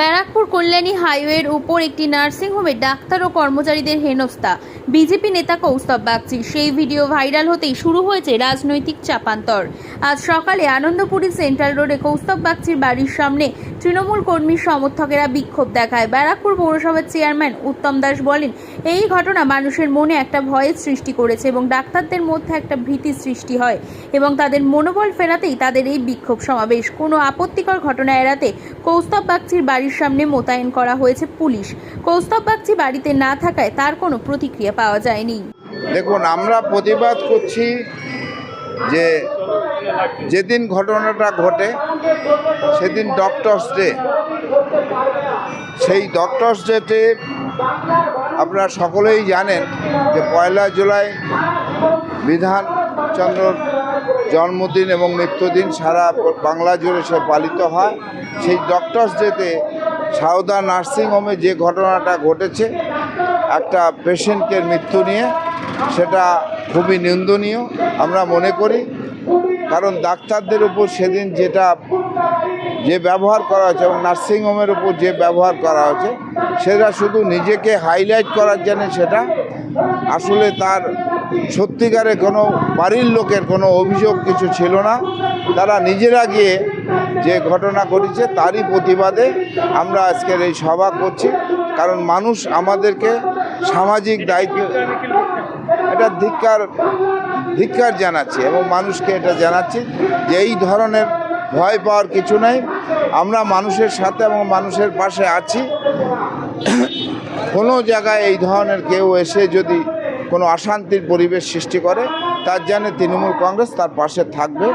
ব্যারাকপুর কল্যাণী হাইওয়ের উপর একটি নার্সিংহোমে ডাক্তার ও কর্মচারীদের হেনস্থা। বিজেপি নেতা কৌস্তব বাগচি। সেই ভিডিও ভাইরাল হতেই শুরু হয়েছে রাজনৈতিক চাপান্তর। আজ সকালে আনন্দপুরী সেন্ট্রাল রোডে কৌস্তব বাগচির বাড়ির সামনে তৃণমূল কর্মী সমর্থকেরা বিক্ষোভ দেখায়। ব্যারাকপুর পৌরসভার চেয়ারম্যান উত্তম দাস বলেন, এই ঘটনা মানুষের মনে একটা ভয়ের সৃষ্টি করেছে এবং ডাক্তারদের মধ্যে একটা ভীতির সৃষ্টি হয় এবং তাদের মনোবল ফেরাতেই তাদের এই বিক্ষোভ সমাবেশ। কোনো আপত্তিকর ঘটনা এড়াতে কৌস্তব বাগচির বাড়ির সামনে মোতায়েন করা হয়েছে পুলিশ। কৌস্তব বাগচি বাড়িতে না থাকায় তার কোনো প্রতিক্রিয়া পাওয়া যায়নি। দেখুন, আমরা প্রতিবাদ করছি যে যেদিন ঘটনাটা ঘটে, সেদিন ডক্টরস ডে সেই ডক্টরস ডেতে আপনারা সকলেই জানেন যে পয়লা জুলাই বিধানচন্দ্রর জন্মদিন এবং মৃত্যুদিন সারা বাংলা জুড়ে সে পালিত হয়। সেই ডক্টরস ডেতে সাউদা নার্সিংহোমে যে ঘটনাটা ঘটেছে, একটা পেশেন্টের মৃত্যু নিয়ে, সেটা খুবই নিন্দনীয়। আমরা মনে করি কারণ ডাক্তারদের উপর সেদিন যেটা যে ব্যবহার করা হয়েছে এবং নার্সিংহোমের উপর যে ব্যবহার করা হয়েছে, সেটা শুধু নিজেকে হাইলাইট করার জন্য সেটা আসলে তার সত্যিকারে কোনো বাড়ির লোকের কোনো অভিযোগ কিছু ছিল না। তারা নিজেরা গিয়ে যে ঘটনা ঘটেছে তারই প্রতিবাদে আমরা আজকের এই সভা করছি। কারণ মানুষ আমাদেরকে সামাজিক দায়িত্ব এটা ধিক্কার ধিক্কার জানাচ্ছি এবং মানুষকে এটা জানাচ্ছি যে এই ধরনের ভয় পাওয়ার কিছু নেই। আমরা মানুষের সাথে এবং মানুষের পাশে আছি। কোনো জায়গায় এই ধরনের কেউ এসে যদি কোনো অশান্তির পরিবেশ সৃষ্টি করে, তার জানে তৃণমূল কংগ্রেস তার পাশে থাকবে